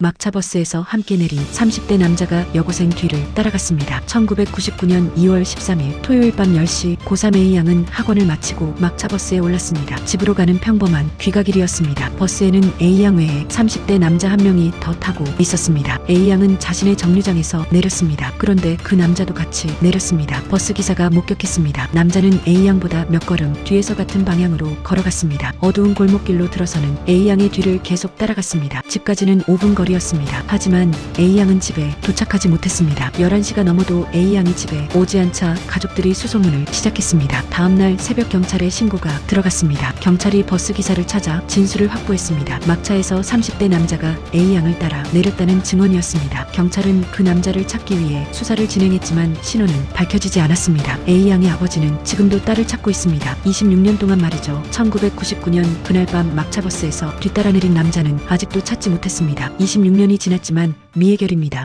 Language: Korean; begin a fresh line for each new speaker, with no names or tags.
막차 버스에서 함께 내린 30대 남자가 여고생 뒤를 따라갔습니다. 1999년 2월 13일 토요일 밤 10시 고3 A 양은 학원을 마치고 막차 버스에 올랐습니다. 집으로 가는 평범한 귀가길이었습니다. 버스에는 A 양 외에 30대 남자 한 명이 더 타고 있었습니다. A 양은 자신의 정류장에서 내렸습니다. 그런데 그 남자도 같이 내렸습니다. 버스 기사가 목격했습니다. 남자는 A 양보다 몇 걸음 뒤에서 같은 방향으로 걸어갔습니다. 어두운 골목길로 들어서는 A 양의 뒤를 계속 따라갔습니다. 집까지는 5분 거리였습니다. 하지만 A 양은 집에 도착하지 못했습니다. 11시가 넘어도 A 양이 집에 오지 않자 가족들이 수소문을 시작했습니다. 다음날 새벽 경찰에 신고가 들어갔습니다. 경찰이 버스 기사를 찾아 진술을 확보했습니다. 막차에서 30대 남자가 A 양을 따라 내렸다는 증언이었습니다. 경찰은 그 남자를 찾기 위해 수사를 진행했지만 신원은 밝혀지지 않았습니다. A 양의 아버지는 지금도 딸을 찾고 있습니다. 26년 동안 말이죠. 1999년 그날 밤 막차버스에서 뒤따라 내린 남자는 아직도 찾지 못했습니다. 26년이 지났지만 미해결입니다.